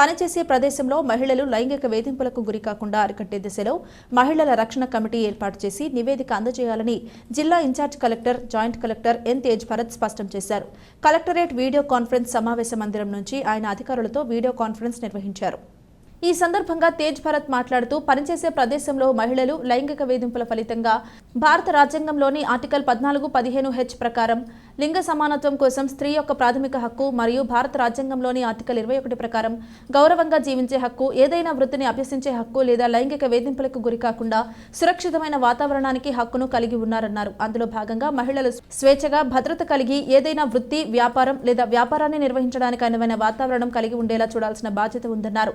పనిచేసే ప్రదేశంలో మహిళలు లైంగిక వేధింపులకు గురికాకుండా అరికట్టే దిశలో మహిళల రక్షణ కమిటీ ఏర్పాటు చేసి నివేదిక అందజేయాలని జిల్లా incharge collector joint collector N Tej Bharat స్పష్టం చేశారు. కలెక్టరేట్ వీడియో కాన్ఫరెన్స్ సమావేశ మందిరం నుంచి ఆయన అధికారులతో వీడియో కాన్ఫరెన్స్ నిర్వహించారు. ఈ సందర్భంగా తేజ్ భరత్ మాట్లాడుతూ పనిచేసే ప్రదేశంలో మహిళలు లైంగిక వేధింపుల ఫలితంగా భారత రాజ్యాంగంలోని ఆర్టికల్ పద్నాలుగు పదిహేను హెచ్ ప్రకారం లింగ సమానత్వం కోసం స్త్రీ యొక్క ప్రాథమిక హక్కు మరియు భారత రాజ్యాంగంలోని ఆర్టికల్ ఇరవై ఒకటి ప్రకారం గౌరవంగా జీవించే హక్కు ఏదైనా వృత్తిని అభ్యసించే హక్కు లేదా లైంగిక వేధింపులకు గురికాకుండా సురక్షితమైన వాతావరణానికి హక్కును కలిగి ఉన్నారన్నారు. అందులో భాగంగా మహిళలు స్వేచ్ఛగా భద్రత కలిగి ఏదైనా వృత్తి వ్యాపారం లేదా వ్యాపారాన్ని నిర్వహించడానికి అనువైన వాతావరణం కలిగి ఉండేలా చూడాల్సిన బాధ్యత ఉందన్నారు.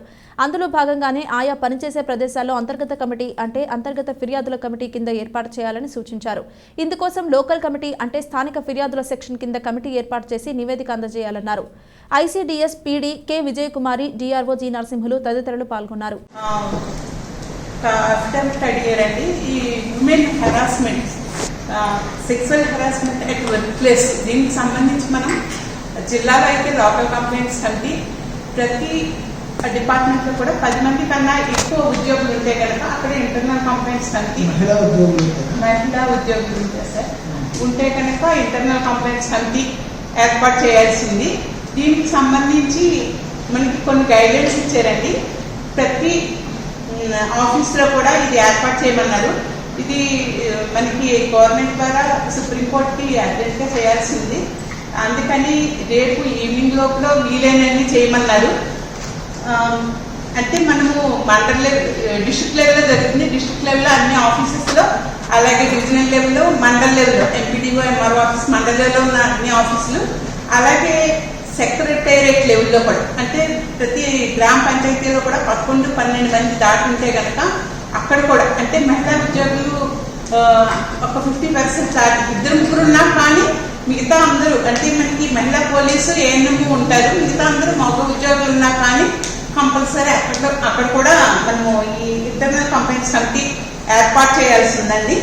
అందులో భాగంగానే ఆయా పనిచేసే ప్రదేశాల్లో అంతర్గత కమిటీ అంటే అంతర్గత ఫిర్యాదుల కమిటీ కింద ఏర్పాటు చేయాలని సూచించారు. ఇందుకోసం లోకల్ కమిటీ అంటే స్థానిక ఫిర్యాదుల సెక్షన్ కింద కమిటీ ఏర్పాటు చేసి నివేదిక అందజేయాలన్నారు. ICDS PD K Vijayakumari DRO G Narasimhulu తదితరులు పాల్గొన్నారు. ఈ women harassment sexual harassment at work place దీనికి సంబంధించి మనం జిల్లాలో అయితే లోకల్ కంప్లైంట్స్ కమిటీ ప్రతి డిపార్ట్మెంట్లో కూడా పది మంది కన్నా ఎక్కువ ఉద్యోగులు ఉంటే కనుక అక్కడ ఇంటర్నల్ కంప్లైంట్స్ కమిటీ మహిళా ఉద్యోగులు మహిళా ఉద్యోగులు ఉంటారు సార్. ఉంటే కనుక ఇంటర్నల్ కంప్లైంట్స్ కమిటీ ఏర్పాటు చేయాల్సింది. దీనికి సంబంధించి మనకి కొన్ని గైడ్లైన్స్ ఇచ్చారండి. ప్రతి ఆఫీస్లో కూడా ఇది ఏర్పాటు చేయమన్నారు. ఇది మనకి గవర్నమెంట్ ద్వారా సుప్రీంకోర్టుకి అర్జెంట్గా చేయాల్సింది. అందుకని రేపు ఈవినింగ్ లోపల వీలైనన్ని చేయమన్నారు. Um, అంటే మనము uh, మండల లెవెల్ డిస్ట్రిక్ట్ లెవెల్లో జరుగుతుంది. డిస్ట్రిక్ట్ లెవెల్లో అన్ని ఆఫీసెస్లో అలాగే డివిజనల్ లెవెల్లో మండల లెవెల్లో ఎంపీడీఓ ఎంఆర్ఓ ఆఫీస్ మండల లెవెల్లో ఉన్న అన్ని ఆఫీసులు అలాగే సెక్రటేరియట్ లెవెల్లో కూడా. అంటే ప్రతి గ్రామ పంచాయతీలో కూడా పదకొండు పన్నెండు మంది దాటుంటే ఉంటే కనుక అక్కడ కూడా అంటే మహిళా ఉద్యోగులు uh, ఒక ఫిఫ్టీ పర్సెంట్ దాటి ఇద్దరు ముగ్గురు ఉన్నా కానీ మిగతా అందరూ అంటే మనకి మహిళా పోలీసు ఏఎన్ఎం ఉంటారు. మిగతా అందరూ మగ ఉద్యోగులు ఉన్నా కంపల్సరీ అక్కడ అక్కడ కూడా మనము ఈ ఇంటర్నల్ కంప్లైంట్స్ కమిటీ ఏర్పాటు చేయాల్సి ఉందండి